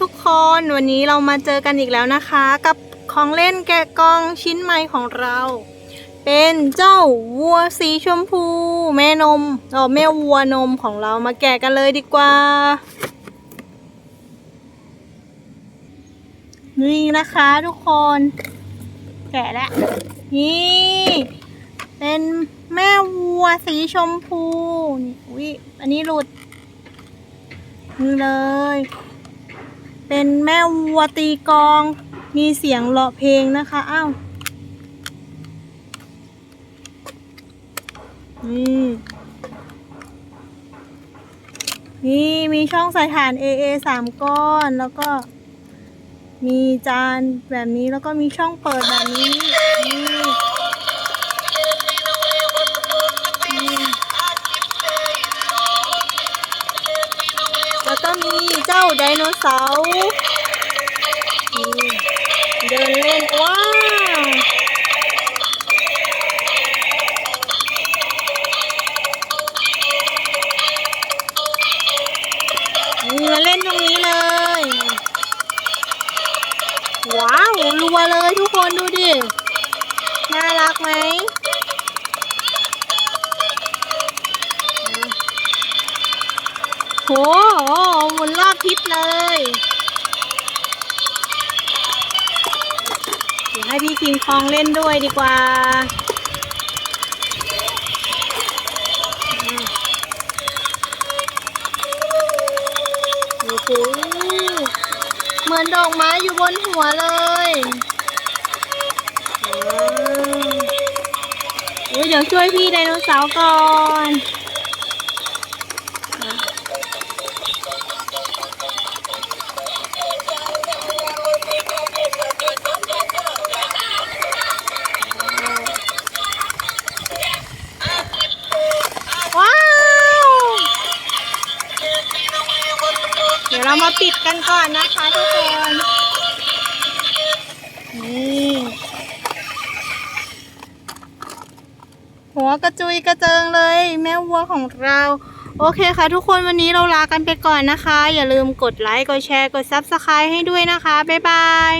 ทุกคนวันนี้เรามาเจอกันอีกแล้วนะคะ กับของเล่นแกะกล่องชิ้นใหม่ของเรา เป็นเจ้าวัวสีชมพู แม่นมเออแม่วัวนมของเรามาแกะกันเลยดีกว่า นี่นะคะทุกคน แกะแล้วนี่ เป็นแม่วัวสีชมพูนี่อุ้ยอันนี้หลุดนี่เลย เป็นแม่วัวตีกอง มีเสียงเลาะเพลงนะคะอ้าวนี่นี่มีช่องใส่ฐาน AA สามก้อนแล้วก็ มีจานแบบนี้แล้วก็มีช่องเปิดแบบนี้นี่ ก็มีเจ้าไดโนเสาร์เดินเล่นว้าวมาเล่นตรงนี้เลย ว้าวรัวเลยทุกคนดูดิ น่ารักไหม โหหมุนรอบทิศเลยเดี๋ยวให้พี่คิงคองเล่นด้วยดีกว่าโอ้โหเหมือนดอกไม้อยู่บนหัวเลยว้าวอุ๊ยเดี๋ยวช่วยพี่ไดโนเสาร์ก่อน ดี๋ยวเรามาปิดกันก่อนนะคะทุกคนนี่หัวกระจุยกระเจิงเลย แม่วัวของเรา โอเคค่ะทุกคนวันนี้เราลากันไปก่อนนะคะ อย่าลืมกดไลค์กดแชร์กด s u b สไครให้ด้วยนะคะ บ๊ายบาย